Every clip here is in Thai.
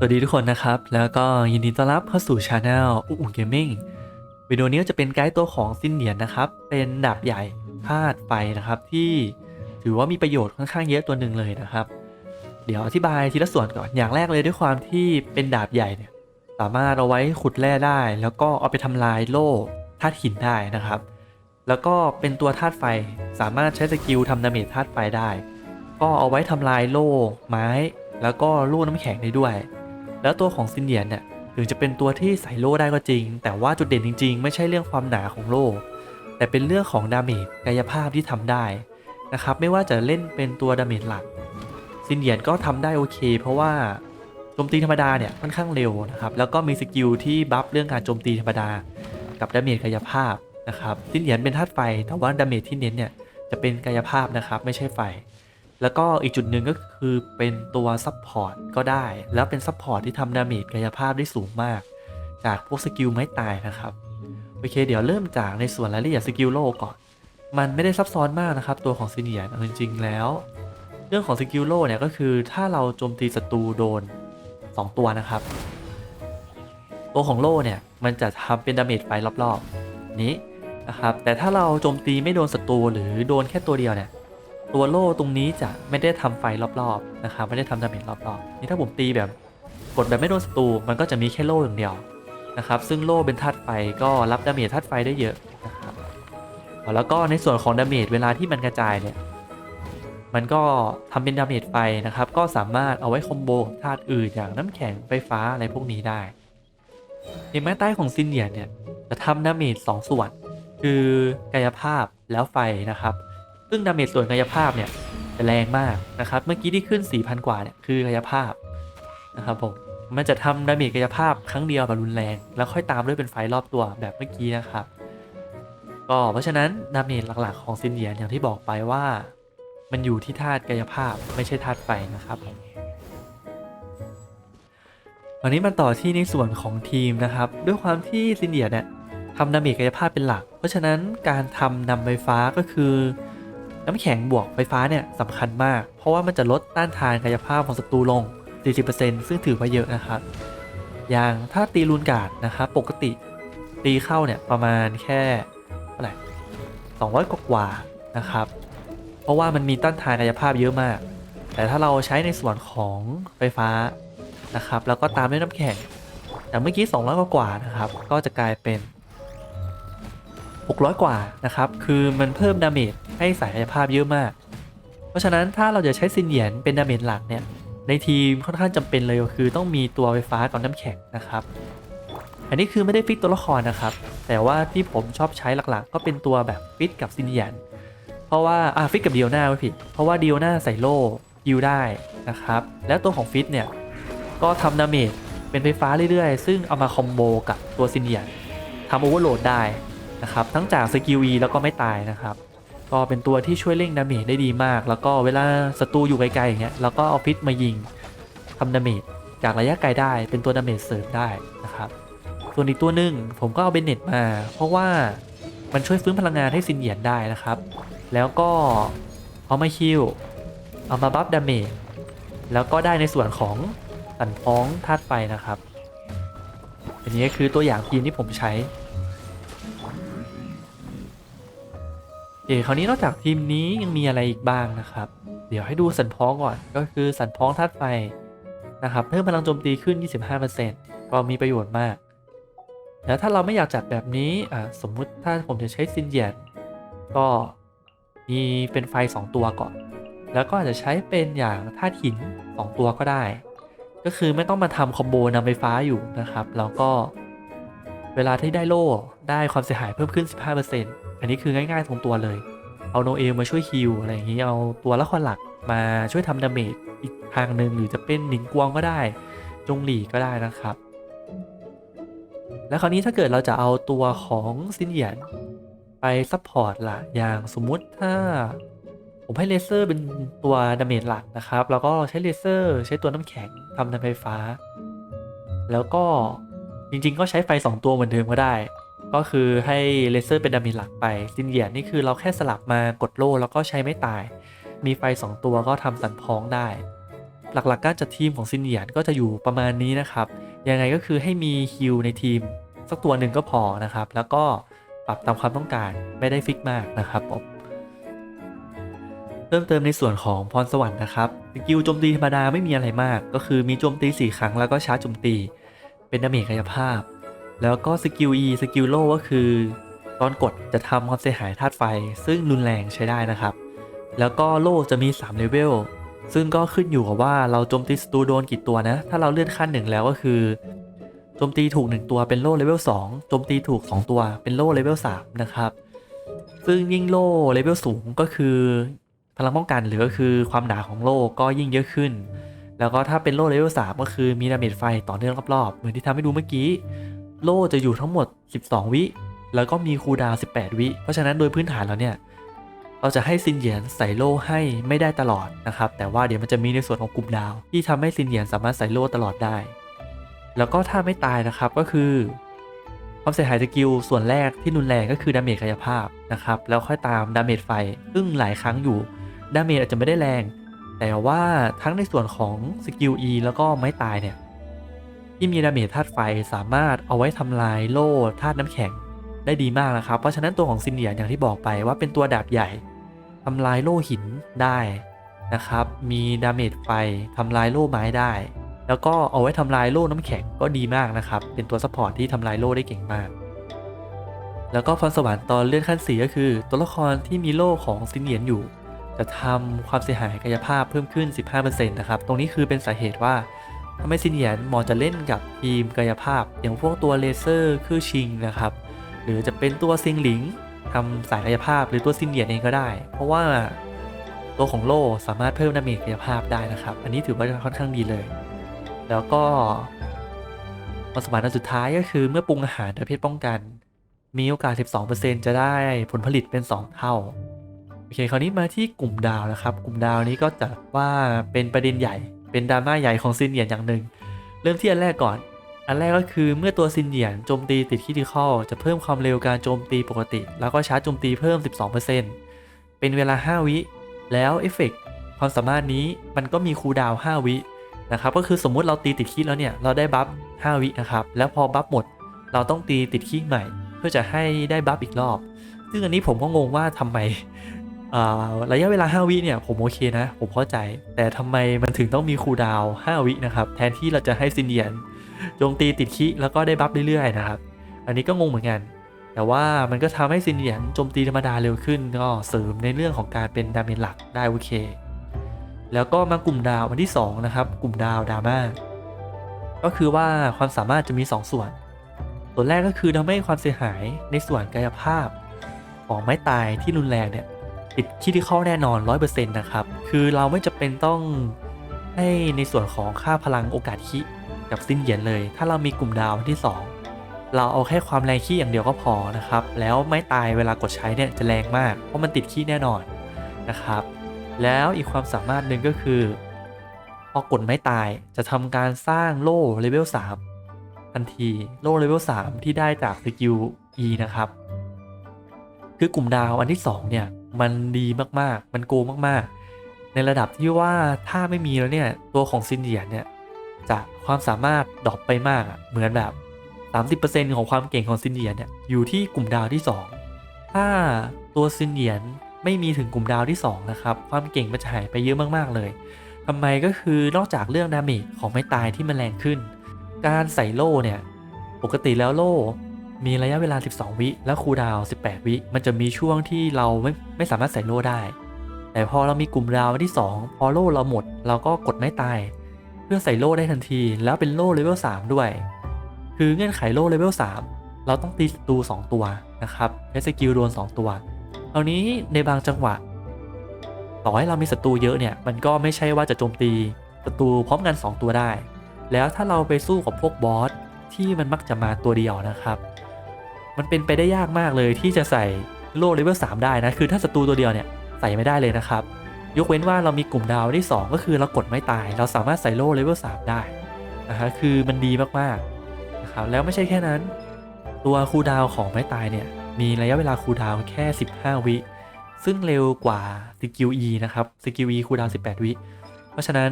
สวัสดีทุกคนนะครับ แล้วก็ยินดีต้อนรับเข้าสู่ช anel อุ้งเกมมิ่งวิดีโอนี้ก็จะเป็นไกด์ตัวของซินเหนียนนะครับ เป็นดาบใหญ่ธาตุไฟนะครับที่ถือว่ามีประโยชน์ค่อนข้างเยอะตัวหนึ่งเลยนะครับ เดี๋ยวอธิบายทีละส่วนก่อนอย่างแรกเลยด้วยความที่เป็นดาบใหญ่เนี่ยสามารถเอาไว้ขุดแร่ได้ แล้วก็เอาไปทำลายโล่ธาตุหินได้นะครับ แล้วก็เป็นตัวธาตุไฟสามารถใช้สกิลทำดาเมจธาตุไฟได้ ก็เอาไว้ทำลายโล่ไม้ แล้วก็โล่น้ำแข็งได้ด้วย แล้วตัวของซินเดียนเนี่ยถึงจะเป็นตัวที่ใส่โล่ได้ก็จริง แต่ว่าจุดเด่นจริง ๆ ไม่ใช่เรื่องความหนาของโล่แต่เป็นเรื่องของดาเมจกายภาพที่ทำได้นะครับไม่ว่าจะเล่นเป็นตัวดาเมจหลักซินเดียนก็ทำได้โอเค เพราะว่าโจมตีธรรมดาเนี่ยค่อนข้างเร็วนะครับแล้วก็มีสกิลที่บัฟเรื่องการโจมตีธรรมดา กับดาเมจกายภาพนะครับซินเดียนเป็นธาตุไฟแต่ว่าดาเมจที่เน้นเนี่ยจะเป็นกายภาพนะครับไม่ใช่ไฟ แล้วก็อีกจุดหนึ่งก็คือเป็นตัวซับพอร์ตก็ได้ แล้วเป็นซับพอร์ตที่ทำดาเมจกายภาพได้สูงมาก จากพวกสกิลไม้ตายนะครับ โอเค เดี๋ยวเริ่มจากในส่วนรายละเอียดสกิลโลก่อน มันไม่ได้ซับซ้อนมากนะครับ ตัวของซีเนียร์จริงๆแล้ว เรื่องของสกิลโลเนี่ยก็คือถ้าเราโจมตีศัตรูโดน 2 ตัวนะครับ ตัวของโล่เนี่ยมันจะทำเป็นดาเมจไฟรอบๆนี้นะครับแต่ถ้าเราโจมตีไม่โดนศัตรูหรือโดนแค่ตัวเดียวเนี่ย ตัวโล่ตรงนี้จะไม่ได้ทำไฟรอบๆนะครับไม่ได้ทำดาเมจรอบๆนี่ถ้าผมตีแบบกดแบบไม่โดนศัตรูมันก็จะมีแค่โล่อย่างเดียวนะครับซึ่งโล่เป็นธาตุไฟก็รับดาเมจธาตุไฟได้เยอะนะครับแล้วก็ในส่วนของดาเมจเวลาที่มันกระจายเนี่ยมันก็ทำเป็นดาเมจไฟนะครับก็สามารถเอาไว้คอมโบกับธาตุอื่นอย่างน้ำแข็งไฟฟ้าอะไรพวกนี้ได้ในไม้ใต้ของซินเนียเนี่ยจะทำดาเมจสองส่วน คือกายภาพแล้วไฟนะครับ ซึ่งดาเมจส่วนกายภาพเนี่ยจะแรงมากนะครับ เมื่อกี้ที่ขึ้น 4,000 กว่าเนี่ยคือกายภาพนะครับผม มันจะทำดาเมจกายภาพครั้งเดียวแบบรุนแรง แล้วค่อยตามด้วยเป็นไฟรอบตัวแบบเมื่อกี้นะครับ ก็เพราะฉะนั้นดาเมจหลักๆของซินเดียนอย่างที่บอกไปว่า มันอยู่ที่ธาตุกายภาพไม่ใช่ธาตุไฟนะครับผมวันนี้มาต่อที่ในส่วนของทีมนะครับ ด้วยความที่ซินเดียเนี่ยทำดาเมจกายภาพเป็นหลัก เพราะฉะนั้นการทำนำไฟฟ้าก็คือ น้ำแข็งบวกไฟฟ้าเนี่ยสำคัญมาก เพราะว่ามันจะลดต้านทานกายภาพของศัตรูลง 40%ซึ่งถือว่าเยอะนะครับ อย่างถ้าตีลูนกาดนะครับปกติตีเข้าเนี่ยประมาณแค่เท่าไหร่200 กว่ากว่าๆนะครับ เพราะว่ามันมีต้านทานกายภาพเยอะมาก แต่ถ้าเราใช้ในส่วนของไฟฟ้านะครับ แล้วก็ตามด้วยน้ำแข็งแต่เมื่อกี้ 200 กว่ากว่าๆนะครับ ก็จะกลายเป็น 600 กว่านะครับ คือมันเพิ่มดาเมจ ให้สายกายภาพเยอะมาก เพราะฉะนั้นถ้าเราจะใช้ซินเหยียนเป็นดาเมจหลักเนี่ยในทีมค่อนข้างจำเป็นเลยก็คือต้องมีตัวไฟฟ้ากับน้ำแข็งนะครับ อันนี้คือไม่ได้ฟิกตัวละครนะครับ แต่ว่าที่ผมชอบใช้หลักๆ ก็เป็นตัวแบบฟิตกับซินเหยียนเพราะว่าอ่าฟิตกับเดียวหน้าไม่ผิด เพราะว่าเดียวหน้าใส่โล่ยิวได้นะครับ แล้วตัวของฟิตเนี่ยก็ทำดาเมจเป็นไฟฟ้าเรื่อยๆ ซึ่งเอามาคอมโบกับตัวซินเหยียนทำโอเวอร์โหลดได้นะครับ ทั้งจากสกิล E แล้วก็ไม่ตายนะครับ ก็เป็นตัวที่ช่วยเร่งดาเมจได้ดีมาก แล้วก็เวลาศัตรูอยู่ไกลๆอย่างเงี้ยแล้วก็เอาฟิตมายิงทำดาเมจจากระยะไกลได้เป็นตัวดาเมจเสริมได้นะครับส่วนอีกตัวหนึ่งผมก็เอาเบนเน็ตมา เพราะว่ามันช่วยฟื้นพลังงานให้ซินเหยียนได้นะครับ แล้วก็เอามาฮิลเอามาบัฟดาเมจแล้วก็ได้ในส่วนของสันฟ้องธาตุไฟนะครับ อันนี้คือตัวอย่างทีมที่ผมใช้ เอ๋คราวนี้นอกจากทีมนี้ยังมีอะไรอีกบ้างนะครับ เดี๋ยวให้ดูสันพ้องก่อน ก็คือสันพ้องธาตุไฟนะครับเพิ่มพลังโจมตีขึ้น 25%ก็มีประโยชน์มาก แล้วถ้าเราไม่อยากจัดแบบนี้อ่าสมมุติถ้าผมจะใช้ซินเยียนก็มีเป็นไฟ 2 ตัวก่อน แล้วก็อาจจะใช้เป็นอย่างธาตุหิน 2 ตัวก็ได้ ก็คือไม่ต้องมาทำคอมโบนำไฟฟ้าอยู่นะครับ แล้วก็เวลาที่ได้โล่ได้ความเสียหายเพิ่มขึ้น 15% อันนี้คือง่ายๆตรงตัวเลย เอาโนเอลมาช่วยฮิลอะไรอย่างนี้ เอาตัวละครหลักมาช่วยทำดาเมจอีกทางหนึ่งหรือจะเป็นหนิงกวงก็ได้ จงหลีก็ได้นะครับ แล้วคราวนี้ถ้าเกิดเราจะเอาตัวของซินเหยียนไปซัพพอร์ตล่ะอย่างสมมุติถ้าผมให้เลเซอร์เป็นตัวดาเมจหลักนะครับ แล้วก็ใช้เลเซอร์ใช้ตัวน้ำแข็งทำดาเมจไฟฟ้า แล้วก็จริงๆ ก็ใช้ไฟ 2 ตัวเหมือนเดิมก็ได้ ก็คือให้เลเซอร์เป็นดามจหลักไปซินเหยียนนี่คือเราแค่สลับมากดโล่แล้วก็ใช้ไม่ตาย มีไฟ 2 ตัวก็ทำสันพ้องได้ หลักๆการจัดทีมของซินเนียนก็จะอยู่ประมาณนี้นะครับ ยังไงก็คือให้มีฮิลในทีม สักตัวหนึ่งก็พอนะครับ แล้วก็ปรับตามความต้องการไม่ได้ฟิกมากนะครับผมเพิ่มเติมในส่วนของพรสวรรค์นะครับสกิลโจมตีธรรมดาไม่มีอะไรมาก ก็คือมีโจมตี 4 ครั้งแล้วก็ชาร์จโจมตี เป็นดาเมจกายภาพ แล้วก็สกิล E สกิลโลก็คือ ตอนกดจะทำความเสียหายธาตุไฟ ซึ่งรุนแรงใช้ได้นะครับ แล้วก็โล่จะมี3เลเวลซึ่งก็ขึ้นอยู่กับว่าเราโจมตีศัตรูโดนกี่ตัวนะ ถ้าเราเลื่อนขั้นหนึ่งแล้วก็คือโจมตีถูก 1 ตัวเป็นโล่เลเวล2โจมตีถูก 2 ตัวเป็นโล่เลเวล3นะครับ ซึ่งยิ่งโล่เลเวลสูงก็คือพลังป้องกันหรือก็คือความหนาของโล่ก็ยิ่งเยอะขึ้น แล้วก็ถ้าเป็นโล่เลเวล3ก็คือมีดาเมจไฟต่อเนื่องรอบๆ เหมือนที่ทำให้ดูเมื่อกี้ โล่จะอยู่ทั้งหมด 12 วิ แล้วก็มีคูดาว 18 วิ เพราะฉะนั้นโดยพื้นฐานแล้วเนี่ย เราจะให้ซินเหยียนใส่โล่ให้ไม่ได้ตลอดนะครับ แต่ว่าเดี๋ยวมันจะมีในส่วนของกลุ่มดาว ที่ทำให้ซินเหยียนสามารถใส่โล่ตลอดได้ แล้วก็ถ้าไม่ตายนะครับก็คือความเสียหายสกิลส่วนแรกที่รุนแรงก็คือดาเมจกายภาพนะครับ แล้วค่อยตามดาเมจไฟ ซึ่งหลายครั้งอยู่ดาเมจอาจจะไม่ได้แรง แต่ว่าทั้งในส่วนของสกิล E แล้วก็ไม้ตายเนี่ย ที่มีดาเมจธาตุไฟสามารถเอาไว้ทำลายโล่ธาตุน้ำแข็งได้ดีมากนะครับ เพราะฉะนั้นตัวของซินเดียอย่างที่บอกไปว่าเป็นตัวดาบใหญ่ทำลายโล่หินได้นะครับ มีดาเมจไฟทำลายโล่ไม้ได้ แล้วก็เอาไว้ทำลายโล่น้ำแข็งก็ดีมากนะครับ เป็นตัวซัพพอร์ตที่ทำลายโล่ได้เก่งมาก แล้วก็พรสวรรค์ตอนเลื่อนขั้นสีก็คือ ตัวละครที่มีโล่ของซินเดียอยู่ จะทำความเสียหายกายภาพเพิ่มขึ้น 15%นะครับ ตรงนี้คือเป็นสาเหตุว่า ทำให้ซินเนียนเหมอจะเล่นกับทีมกายภาพ อย่างพวกตัวเลเซอร์คือชิงนะครับ หรือจะเป็นตัวซิงหลิงทำสายกายภาพหรือตัวซินเนียนเองก็ได้ เพราะว่าตัวของโล่สามารถเพิ่มดาเมจกายภาพได้นะครับ อันนี้ถือว่าค่อนข้างดีเลย แล้วก็ความสมบัติอันสุดท้ายก็คือเมื่อปรุงอาหารประเภทป้องกัน มีโอกาส 12%จะได้ผลผลิตเป็น 2 เท่าโอเคคราวนี้มาที่กลุ่มดาวนะครับ กลุ่มดาวนี้ก็จะว่าเป็นประเด็นใหญ่ เป็นดราม่าใหญ่ของซินเนียนอย่างหนึ่ง เริ่มที่อันแรกก่อน อันแรกก็คือเมื่อตัวซินเนียนโจมตีติดคิติคอลจะเพิ่มความเร็วการโจมตีปกติ แล้วก็ชาร์จโจมตีเพิ่ม 12%เป็นเวลา 5 วิ แล้วเอฟเฟกต์ความสามารถนี้มันก็มีคูลดาวน์5วินะครับก็คือสมมุติเราตีติดคิแล้วเนี่ยเราได้บัฟ5วินะครับแล้วพอบัฟหมด เราต้องตีติดคิใหม่ เพื่อจะให้ได้บัฟอีกรอบ ซึ่งอันนี้ผมก็งงว่าทำไม ระยะเวลา 5 วิเนี่ยผมโอเคนะ ผมเข้าใจ แต่ทำไมมันถึงต้องมีคูดาว5วินะครับ แทนที่เราจะให้ซินเดียนโจมตีติดคิแล้วก็ได้บัฟเรื่อยๆนะครับ อันนี้ก็งงเหมือนกัน แต่ว่ามันก็ทำให้ซินเดียนโจมตีธรรมดาเร็วขึ้น ก็เสริมในเรื่องของการเป็นดาเมจหลักได้โอเค แล้วก็มากลุ่มดาววันที่ 2 นะครับ กลุ่มดาวดราม่าก็คือว่าความสามารถจะมี 2ส่วน ส่วนแรกก็คือทำให้ความเสียหายในส่วนกายภาพของไม้ตายที่รุนแรงเนี่ย ติดคิดที่เข้าแน่นอน 100%นะครับ คือเราไม่จะเป็นต้องให้ในส่วนของค่าพลังโอกาสคิกับสิ้นเหยียนเลย ถ้าเรามีกลุ่มดาวที่ 2 เราเอาแค่ความแรงขี้อย่างเดียวก็พอนะครับ แล้วไม้ตายเวลากดใช้เนี่ยจะแรงมาก เพราะมันติดขี้แน่นอนนะครับ แล้วอีกความสามารถหนึ่งก็คือ พอกดไม้ตายจะทำการสร้างโล่เลเวล3ทันทีโล่เลเวล3ที่ได้จากสกิล E นะครับ คือกลุ่มดาวอันที่ 2 เนี่ย มันดีมากๆ มันโกงมากๆ ในระดับที่ว่าถ้าไม่มีแล้วเนี่ยตัวของซินเดียเนี่ยจะความสามารถดรอปไปมากอะเหมือนแบบ 30%ของความเก่งของซินเดียเนี่ยอยู่ที่กลุ่มดาวที่ 2 ถ้าตัวซินเดียนไม่มีถึงกลุ่มดาวที่ 2 นะครับ ความเก่งมันจะหายไปเยอะมากๆเลยทำไมก็คือนอกจากเรื่องดาเมจของไม้ตายที่มันแรงขึ้น การใส่โล่เนี่ยปกติแล้วโล่ มีระยะเวลา 12 วิและคูดาว 18 วิ มันจะมีช่วงที่เราไม่ไม่สามารถใส่โล่ได้ แต่พอเรามีกลุ่มดาวที่ 2 พอโล่เราหมด เราก็กดไม้ตาย เพื่อใส่โล่ได้ทันที แล้วเป็นโล่เลเวล 3 ด้วย คือเงื่อนไขโล่เลเวล 3 เราต้องตีศัตรู2ตัวนะครับใช้สกิลโดน 2 ตัวคราวนี้ในบางจังหวะ ต่อให้เรามีศัตรูเยอะเนี่ย มันก็ไม่ใช่ว่าจะโจมตีศัตรูพร้อมกัน 2 ตัวได้ แล้วถ้าเราไปสู้กับพวกบอสที่มันมักจะมาตัวเดียวนะครับ มันเป็นไปได้ยากมากเลยที่จะใส่โล่เลเวล3ได้นะคือถ้าศัตรูตัวเดียวเนี่ยใส่ไม่ได้เลยนะครับ ยกเว้นว่าเรามีกลุ่มดาวที่ 2 ก็คือเรากดไม่ตาย เราสามารถใส่โล่เลเวล3ได้นะฮะคือมันดีมากๆนะครับแล้วไม่ใช่แค่นั้น ตัวคูลดาวของไม้ตายเนี่ยมีระยะเวลาคูลดาวแค่ 15 วิ ซึ่งเร็วกว่าสกิล E นะครับสกิล E คูลดาว18 วิ เพราะฉะนั้น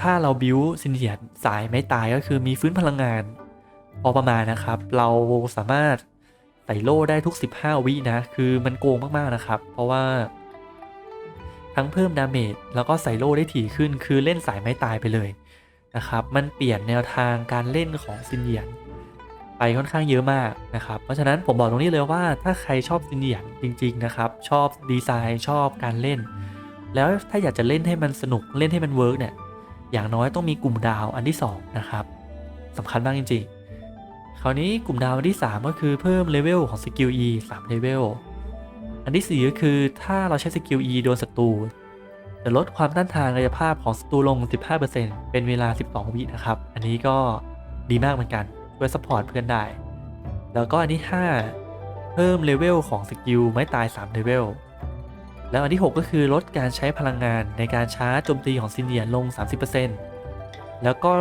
ถ้าเราบิวซินเดียนสายไม่ตายก็คือมีฟื้นพลังงานพอประมาณนะครับ เราสามารถ ใส่โล่ได้ทุก 15 วินะ คือมันโกงมากๆนะครับ เพราะว่า ทั้งเพิ่มดาเมจแล้วก็ใส่โล่ได้ถี่ขึ้น คือเล่นสายไม่ตายไปเลยนะครับ มันเปลี่ยนแนวทางการเล่นของซินเดียนไปค่อนข้างเยอะมากนะครับ เพราะฉะนั้นผมบอกตรงนี้เลยว่าถ้าใครชอบซินเดียนจริง ๆ นะครับ ชอบดีไซน์ชอบการเล่น แล้วถ้าอยากจะเล่นให้มันสนุกเล่นให้มันเวิร์กเนี่ยอย่างน้อยต้องมีกลุ่มดาวอันที่2นะครับสำคัญมากจริง ๆ ราวนี้กลุ่มดาวอันที่ 3 ก็คือเพิ่มเลเวลของสกิล E 3เลเวล อันที่ 4 ก็คือถ้าเราใช้สกิล E โดนศัตรูจะลดความต้านทานกายภาพของศัตรูลง 15%เป็นเวลา 12 วินะครับ อันนี้ก็ดีมากเหมือนกัน ช่วยซัพพอร์ตเพื่อนได้ แล้วก็อันที่ 5 เพิ่มเลเวลของสกิลไม้ตาย3เลเวล แล้วอันที่ 6 ก็คือลดการใช้พลังงานในการชาร์จโจมตีของซินเดียนลง 30%แล้วก็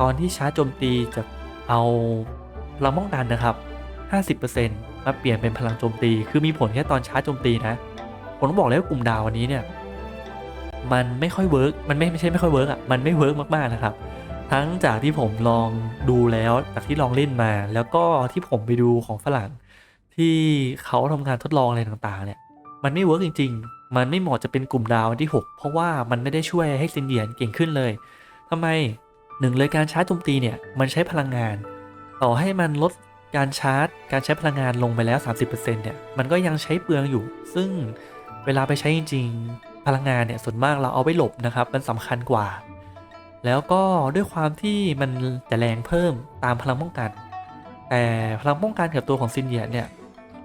ตอนที่ชาร์จโจมตีจะเอา พลังป้องกันนะครับ 50%มาเปลี่ยนเป็นพลังโจมตี คือมีผลแค่ตอนชาร์จโจมตีนะ ผมต้องบอกเลยว่ากลุ่มดาววันนี้เนี่ย มันไม่ค่อยเวิร์ก มันไม่ไม่ใช่ไม่ค่อยเวิร์กอะ มันไม่เวิร์กมากๆนะครับ ทั้งจากที่ผมลองดูแล้ว จากที่ลองเล่นมา แล้วก็ที่ผมไปดูของฝรั่ง ที่เขาทำการทดลองอะไรต่างๆ เนี่ย มันไม่เวิร์กจริง ๆ มันไม่เหมาะจะเป็นกลุ่มดาวอันที่ 6 เพราะว่ามันไม่ได้ช่วยให้ซินเดียนเก่งขึ้นเลยทำไมหนึ่งเลยการชาร์จโจมตีเนี่ย มันใช้พลังงาน ต่อให้มันลดการชาร์จ การใช้พลังงานลงไปแล้ว 30%เนี่ย มันก็ยังใช้เปลืองอยู่ ซึ่งเวลาไปใช้จริง ๆ พลังงานเนี่ยส่วนมากเราเอาไว้หลบนะครับ มันสำคัญกว่า แล้วก็ด้วยความที่มันจะแรงเพิ่มตามพลังป้องกัน แต่พลังป้องกันกับตัวของซินเดียเนี่ย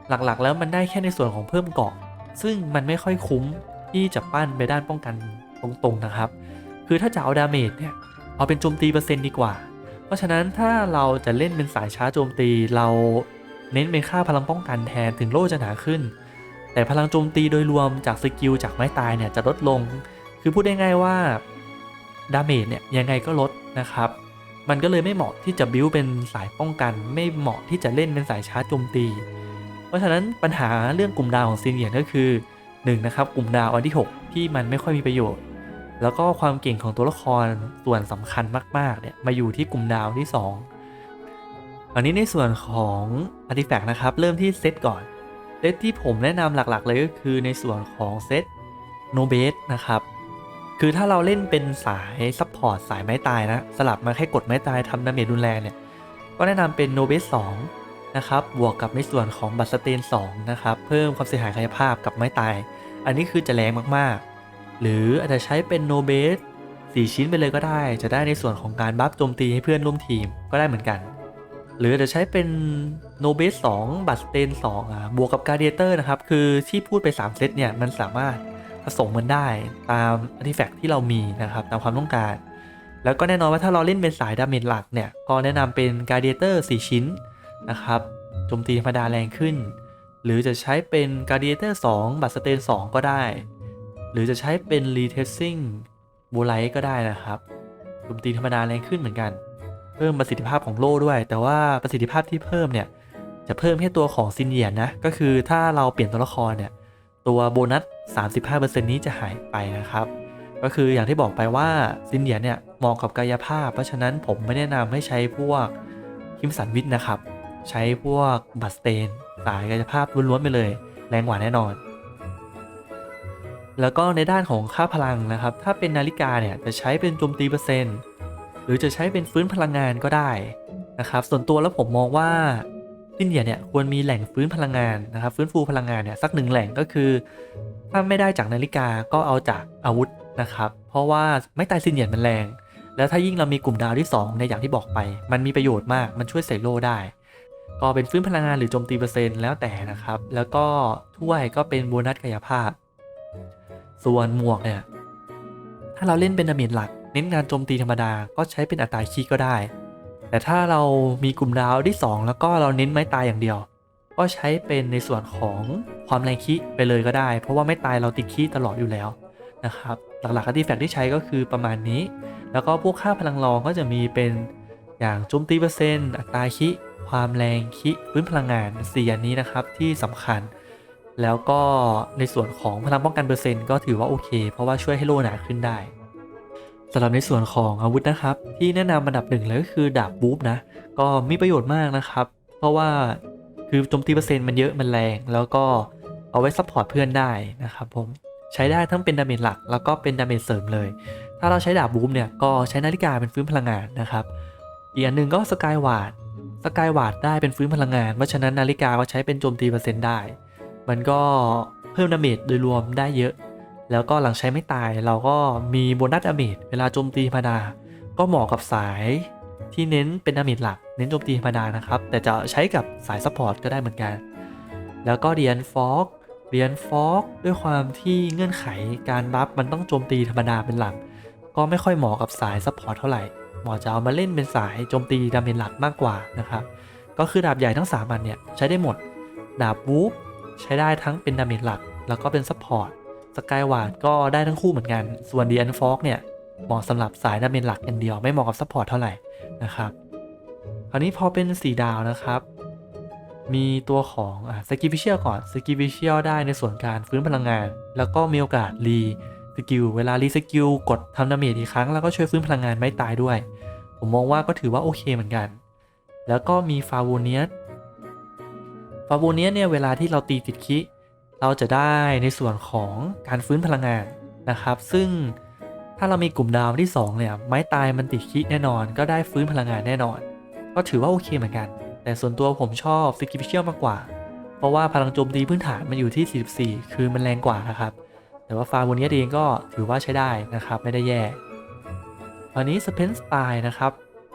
หลักๆ แล้วมันได้แค่ในส่วนของเพิ่มเกาะ ซึ่งมันไม่ค่อยคุ้มที่จะปั้นไปด้านป้องกันตรงๆนะครับ คือถ้าจะเอาดาเมจเนี่ย เอาเป็นโจมตีเปอร์เซ็นต์ดีกว่า ราะฉะนั้นถ้าเราจะเล่นเป็นสายช้าโจมตี เราเน้นเป็นค่าพลังป้องกันแทนถึงโล่จะหนาขึ้น แต่พลังโจมตีโดยรวมจากสกิลจากไม้ตายเนี่ยจะลดลง คือพูดได้ง่ายว่าดาเมจเนี่ยยังไงก็ลดนะครับ มันก็เลยไม่เหมาะที่จะบิวเป็นสายป้องกัน ไม่เหมาะที่จะเล่นเป็นสายชาร์จโจมตี เพราะฉะนั้นปัญหาเรื่องกลุ่มดาวของซีเนียก็คือ1นะครับกลุ่มดาวอันที่ 6 ที่มันไม่ค่อยมีประโยชน์ แล้วก็ความเก่งของตัวละครส่วนสำคัญมาก ๆ เนี่ย มาอยู่ที่กลุ่มดาวที่ 2 อันนี้ในส่วนของอาร์ติแฟกต์นะครับ เริ่มที่เซตก่อนเซตที่ผมแนะนำหลัก ๆ เลยก็คือในส่วนของเซตโนเบสนะครับ คือถ้าเราเล่นเป็นสายซัพพอร์ตสายไม้ตายนะ สลับมาแค่กดไม้ตายทำดาเมจรุนแรงเนี่ย ก็แนะนำเป็นโนเบส2นะครับ บวกกับในส่วนของบัตสเตน2นะครับ เพิ่มความเสียหายกายภาพกับไม้ตาย อันนี้คือจะแรงมากๆ หรืออาจจะใช้เป็นโนเบส4ชิ้นไปเลยก็ได้ จะได้ในส่วนของการบัฟโจมตีให้เพื่อนร่วมทีมก็ได้เหมือนกัน หรือจะใช้เป็นโนเบส2บัตสเตน2อะบวกกับการเดเตอร์นะครับ คือที่พูดไป 3 เซตเนี่ย มันสามารถผสมมันได้ตามอาร์ติแฟกต์ที่เรามีนะครับ ตามความต้องการ แล้วก็แน่นอนว่าถ้าเราเล่นเป็นสายดาเมจหลักเนี่ย ก็แนะนำเป็นการเดเตอร์4ชิ้นนะครับโจมตีธรรมดาแรงขึ้น หรือจะใช้เป็นการเดเตอร์2บัตสเตน2ก็ได้ หรือจะใช้เป็น retesting บูไลก็ได้นะครับโจมตีธรรมดาแรงขึ้นเหมือนกัน เพิ่มประสิทธิภาพของโล่ด้วย แต่ว่าประสิทธิภาพที่เพิ่มเนี่ย จะเพิ่มแค่ตัวของซินเยียนนะ ก็คือถ้าเราเปลี่ยนตัวละครเนี่ย ตัวโบนัส 35%นี้จะหายไปนะครับ ก็คืออย่างที่บอกไปว่าซินเยียนเนี่ยเหมาะกับกายภาพ เพราะฉะนั้นผมไม่แนะนำให้ใช้พวกคิมสันวิทนะครับ ใช้พวกบัตสเตนสายกายภาพล้วนๆไปเลย แรงกว่าแน่นอน แล้วก็ในด้านของค่าพลังนะครับ ถ้าเป็นนาฬิกาเนี่ยจะใช้เป็นโจมตีเปอร์เซ็นต์ หรือจะใช้เป็นฟื้นพลังงานก็ได้นะครับ ส่วนตัวแล้วผมมองว่าซินเดียเนี่ยควรมีแหล่งฟื้นพลังงานนะครับ ฟื้นฟูพลังงานเนี่ยสักหนึ่งแหล่งก็คือ ถ้าไม่ได้จากนาฬิกาก็เอาจากอาวุธนะครับ เพราะว่าไม่ตายซินเดียมันแรง แล้วถ้ายิ่งเรามีกลุ่มดาวที่2ในอย่างที่บอกไป มันมีประโยชน์มากมันช่วยใส่โลได้ ก็เป็นฟื้นพลังงานหรือโจมตีเปอร์เซ็นต์แล้วแต่นะครับ แล้วก็ถ้วยก็เป็นโบนัสกายภาพ ส่วนหมวกเนี่ยถ้าเราเล่นเป็นดาเมจหลัก เน้นงานโจมตีธรรมดาก็ใช้เป็นอัตราคีก็ได้ แต่ถ้าเรามีกลุ่มดาวที่ 2 แล้วก็เราเน้นไม้ตายอย่างเดียว ก็ใช้เป็นในส่วนของความแรงคีไปเลยก็ได้ เพราะว่าไม่ตายเราติดคีตลอดอยู่แล้วนะครับหลักๆอาร์ติแฟกต์ที่ใช้ก็คือประมาณนี้ แล้วก็พวกค่าพลังรองก็จะมีเป็นอย่างโจมตีเปอร์เซ็นต์อัตราคีความแรงคีพื้นพลังงานสี่อันนี้นะครับที่สำคัญ แล้วก็ในส่วนของพลังป้องกันเปอร์เซ็นต์ก็ถือว่าโอเค เพราะว่าช่วยให้โลหนาขึ้นได้สำหรับในส่วนของอาวุธนะครับ ที่แนะนำอันดับหนึ่งเลยก็คือดาบบูฟนะ ก็มีประโยชน์มากนะครับ เพราะว่าคือโจมตีเปอร์เซ็นต์มันเยอะมันแรง แล้วก็เอาไว้ซัพพอร์ตเพื่อนได้นะครับผมใช้ได้ทั้งเป็นดาเมจหลัก แล้วก็เป็นดาเมจเสริมเลย ถ้าเราใช้ดาบบูฟเนี่ยก็ใช้นาฬิกาเป็นฟื้นพลังงานนะครับอีกอันหนึ่งก็สกายวาดสกายวาดได้เป็นฟื้นพลังงานเพราะฉะนั้นนาฬิกาก็ใช้เป็นโจมตีเปอร์เซ็นต์ได้ มันก็เพิ่มดาเมจโดยรวมได้เยอะ แล้วก็หลังใช้ไม่ตายเราก็มีโบนัสดาเมจเวลาโจมตีธรรมดา ก็เหมาะกับสายที่เน้นเป็นดาเมจหลัก เน้นโจมตีธรรมดานะครับ แต่จะใช้กับสายซัพพอร์ตก็ได้เหมือนกัน แล้วก็เรียนฟอกเรียนฟอกด้วยความที่เงื่อนไขการบัฟมันต้องโจมตีธรรมดาเป็นหลัก ก็ไม่ค่อยเหมาะกับสายซัพพอร์ตเท่าไหร่เหมาะจะเอามาเล่นเป็นสายโจมตีดาเมจหลักมากกว่านะครับ ก็คือดาบใหญ่ทั้ง3อันเนี่ยใช้ได้หมด ดาบวูฟ ใช้ได้ทั้งเป็นดาเมจหลัก แล้วก็เป็นซัพพอร์ตสกายวาร์ดก็ได้ทั้งคู่เหมือนกัน ส่วนดีอันฟอกเนี่ยเหมาะสำหรับสายดาเมจหลักอย่างเดียวไม่เหมาะกับซัพพอร์ตเท่าไหร่นะครับคราวนี้พอเป็น4ดาวนะครับ มีตัวของสกิฟิเชียลก่อนสกิฟิเชียลได้ในส่วนการฟื้นพลังงาน แล้วก็มีโอกาสรีสกิลเวลารีสกิลกดทำดาเมจอีกครั้ง แล้วก็ช่วยฟื้นพลังงานไม่ตายด้วย ผมมองว่าก็ถือว่าโอเคเหมือนกัน แล้วก็มีฟาโวเนียส ฟาโวเนียเนี่ยเวลาที่เราตีติดคิเราจะได้ในส่วนของการฟื้นพลังงานนะครับ ซึ่งถ้าเรามีกลุ่มดาวที่ 2 เนี่ย ไม้ตายมันติดคิแน่นอน ก็ได้ฟื้นพลังงานแน่นอน ก็ถือว่าโอเคเหมือนกัน แต่ส่วนตัวผมชอบสกิปเชียลมากกว่า เพราะว่าพลังโจมตีพื้นฐานมันอยู่ที่ 44 คือมันแรงกว่านะครับ แต่ว่าฟาร์มวันนี้เองก็ถือว่าใช้ได้นะครับ ไม่ได้แย่อันนี้สเปนสไตล์นะครับ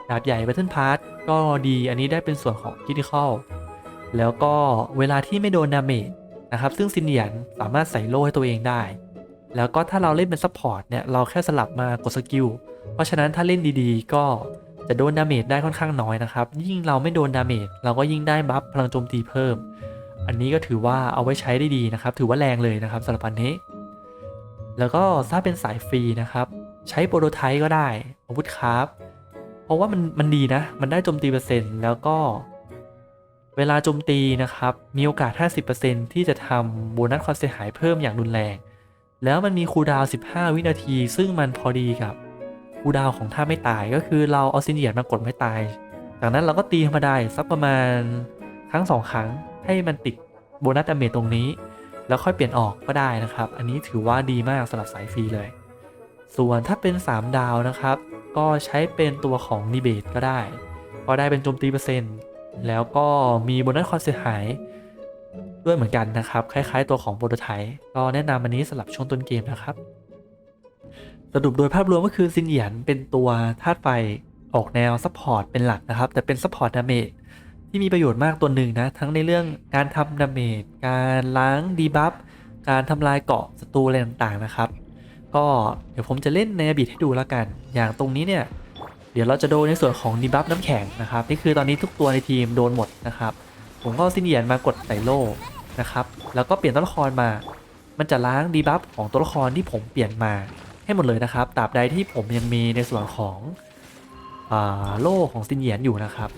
ดาบใหญ่แบทเทิลพาร์ทก็ดี อันนี้ได้เป็นส่วนของคิทิคอล แล้วก็เวลาที่ไม่โดนดาเมจนะครับ ซึ่งซินเนียนสามารถใส่โล่ให้ตัวเองได้ แล้วก็ถ้าเราเล่นเป็นซัพพอร์ตเนี่ย เราแค่สลับมากดสกิล เพราะฉะนั้นถ้าเล่นดีๆ ก็จะโดนดาเมจได้ค่อนข้างน้อยนะครับ ยิ่งเราไม่โดนดาเมจเราก็ยิ่งได้บัฟพลังโจมตีเพิ่ม อันนี้ก็ถือว่าเอาไว้ใช้ได้ดีนะครับ ถือว่าแรงเลยนะครับสำหรับอันนี้แล้วก็ถ้าเป็นสายฟรีนะครับ ใช้โปรโตไทป์ก็ได้อาวุธคราฟเพราะว่ามันมันดีนะ มันได้โจมตีเปอร์เซ็นต์แล้วก็ เวลาโจมตีนะครับ มีโอกาส 50%ที่จะทำโบนัสความเสียหายเพิ่มอย่างรุนแรง แล้วมันมีคูลดาวน์15 วินาที ซึ่งมันพอดีกับคูลดาวน์ของท่าไม่ตายก็คือเราเอาซินเดียนมากดไม่ตาย จากนั้นเราก็ตีธรรมดาสักประมาณครั้ง 2 ครั้งให้มันติดโบนัสดาเมจตรงนี้ แล้วค่อยเปลี่ยนออกก็ได้นะครับ อันนี้ถือว่าดีมากสำหรับสายฟรีเลย ส่วนถ้าเป็น 3 ดาวนะครับ ก็ใช้เป็นตัวของนิเบตก็ได้ ก็ได้เป็นโจมตีเปอร์เซ็นต์ แล้วก็มีโบนัสความเสียหายด้วยเหมือนกันนะครับ คล้ายๆตัวของโปรโตไทป์ก็แนะนำอันนี้สำหรับช่วงต้นเกมนะครับ สรุปโดยภาพรวมก็คือซินเอียนเป็นตัวธาตุไฟออกแนวซัพพอร์ตเป็นหลักนะครับ แต่เป็นซัพพอร์ตดาเมจที่มีประโยชน์มากตัวหนึ่งนะ ทั้งในเรื่องการทำดาเมจการล้างดีบัฟการทำลายเกาะศัตรูอะไรต่างๆนะครับ ก็เดี๋ยวผมจะเล่นในอบิทให้ดูแล้วกัน อย่างตรงนี้เนี่ย ดี๋ยวเราจะโดนในส่วนของดีบัฟน้ำแข็งนะครับนี่คือตอนนี้ทุกตัวในทีมโดนหมดนะครับ ผมก็ซินเดียนมากดใส่โล่นะครับแล้วก็เปลี่ยนตัวละครมา มันจะล้างดีบัฟของตัวละครที่ผมเปลี่ยนมาให้หมดเลยนะครับตราบใดที่ผมยังมีในส่วนของอโล่ของซินเยียนอยู่นะครับ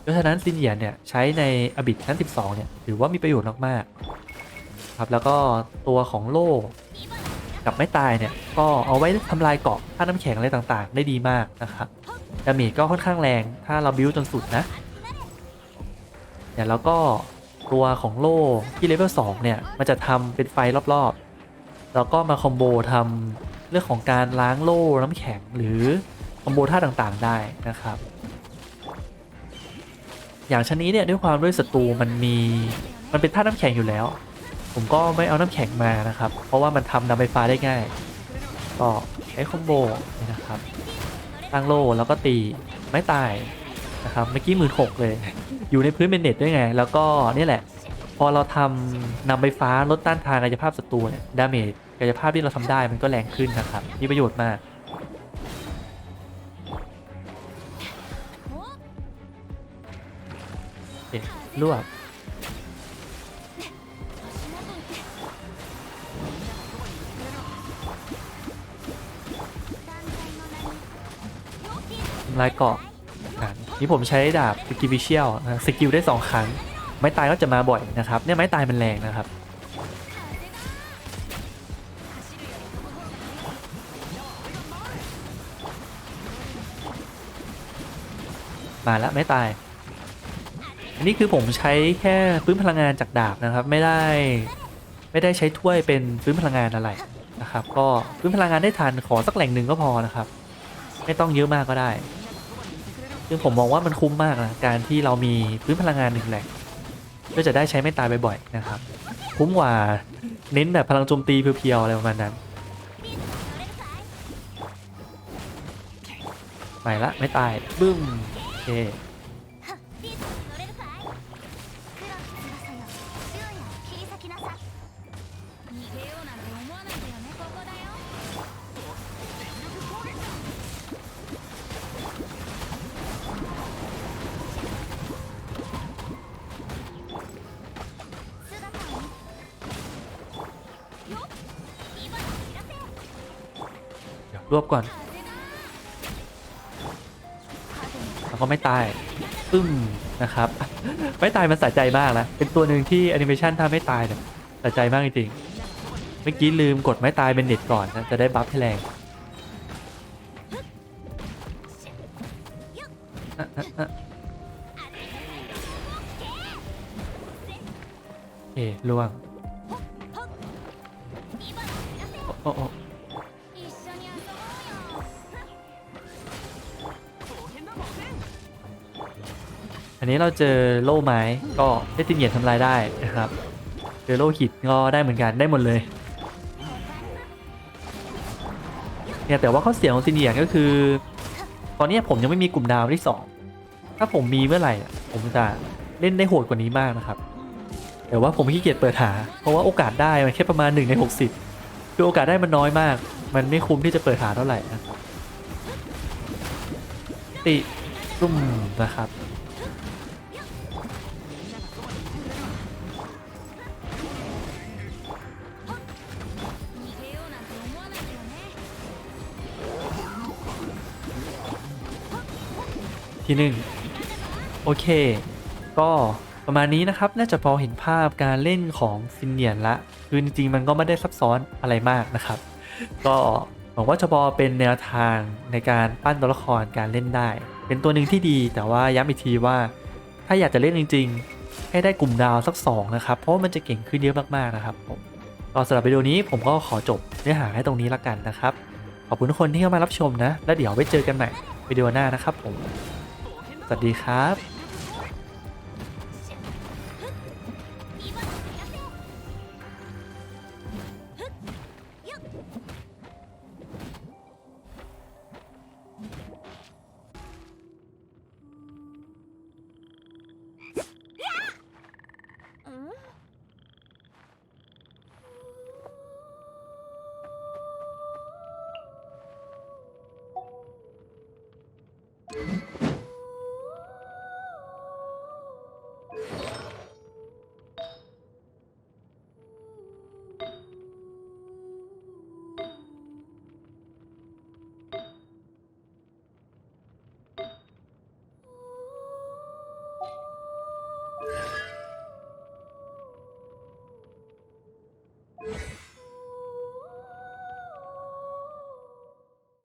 เพราะฉะนั้นซินเยียนเนี่ยใช้ในอบิทชั้น 12 เนี่ยถือว่ามีประโยชน์มากๆครับแล้วก็ตัวของโล่ กับไม่ตายเนี่ยก็เอาไว้ทำลายเกาะท่าน้ำแข็งอะไรต่างๆ ได้ดีมากนะครับดาเมจก็ค่อนข้างแรงถ้าเราบิวจนสุดนะเดี๋ยวแล้วก็ตัวของโล่ที่เลเวล2เนี่ยมันจะทำเป็นไฟรอบๆ แล้วก็มาคอมโบทำเรื่องของการล้างโล่น้ำแข็งหรือคอมโบท่าต่างๆได้นะครับ อย่างชนนี้เนี่ยด้วยความด้วยศัตรูมันมีมันเป็นท่าน้ำแข็งอยู่แล้ว ผมก็ไม่เอาน้ำแข็งมานะครับ เพราะว่ามันทำนำไฟฟ้าได้ง่าย ก็ใช้คอมโบนี่นะครับ ตั้งโล่แล้วก็ตีไม่ตายนะครับเมื่อกี้หมื่นหกเลย อยู่ในพื้นเป็นเน็ตด้วยไง แล้วก็นี่แหละ พอเราทำนำไฟฟ้าลดต้านทานกายภาพศัตรูเนี่ยดาเมจกายภาพที่เราทำได้มันก็แรงขึ้นนะครับ มีประโยชน์มากรวบ ลายเกาะนี่ผมใช้ดาบสกิบิเชียลสกิลได้ 2 ครั้ง ไม้ตายก็จะมาบ่อยนะครับ เนี่ยไม้ตายมันแรงนะครับ มาแล้วไม่ตาย อันนี้คือผมใช้แค่พื้นพลังงานจากดาบนะครับ ไม่ได้ไม่ได้ใช้ถ้วยเป็นพื้นพลังงานอะไรนะครับ ก็พื้นพลังงานได้ทันขอสักแหล่งหนึ่งก็พอนะครับ ไม่ต้องเยอะมากก็ได้ึ่งผมมองว่ามันคุ้มมากนะการที่เรามีพื้นพลังงานหนึ่งแหล่งก็จะได้ใช้ไม่ตายบ่อยๆนะครับ คุ้มกว่าเน้นแบบพลังโจมตีเพียวๆอะไรประมาณนั้นไปละไม่ตายบึ้มโอเค วรวบก่อนแล้วก็ไม่ตายปึ้มนะครับ ไม่ตายมันสะใจมากนะเป็นตัวหนึ่งที่แอนิเมชันถ้าไม่ตายเนี่ยสะใจมากจริงๆเมื่อกี้ลืมกดไม่ตายเป็นเน็ตก่อนนะจะได้บัฟให้แรงอะอะอะโอเคล่วง อันนี้เราเจอโล่ไม้ก็ได้ตินเหยียดทำลายได้นะครับ เจอโล่หินก็ได้เหมือนกันได้หมดเลยเนี่ยแต่ว่าข้อเสียของซินเนียก็คือ ตอนนี้ผมยังไม่มีกลุ่มดาวที่สองถ้าผมมีเมื่อไหร่ ผมจะเล่นได้โหดกว่านี้มากนะครับ แต่ว่าผมขี้เกียจเปิดหา เพราะว่าโอกาสได้มันแค่ประมาณ 1 ใน 60 คือโอกาสได้มันน้อยมาก มันไม่คุ้มที่จะเปิดหาเท่าไหร่นะติรุ่มนะครับ ที่หนึ่งโอเค ก็ประมาณนี้นะครับ น่าจะพอเห็นภาพการเล่นของซินเนียนละ คือจริงๆ มันก็ไม่ได้ซับซ้อนอะไรมากนะครับ ก็หวังว่าจะพอเป็นแนวทางในการปั้นตัวละครการเล่นได้ เป็นตัวหนึ่งที่ดี แต่ว่าย้ำอีกทีว่า ถ้าอยากจะเล่นจริง ๆ ให้ได้กลุ่มดาวสักสองนะครับ เพราะมันจะเก่งขึ้นเยอะมากๆนะครับผมก็สำหรับวิดีโอนี้ผมก็ขอจบเนื้อหาให้ตรงนี้ละกันนะครับ ขอบคุณทุกคนที่เข้ามารับชมนะ แล้วเดี๋ยวไว้เจอกันใหม่วิดีโอหน้านะครับผม สวัสดีครับ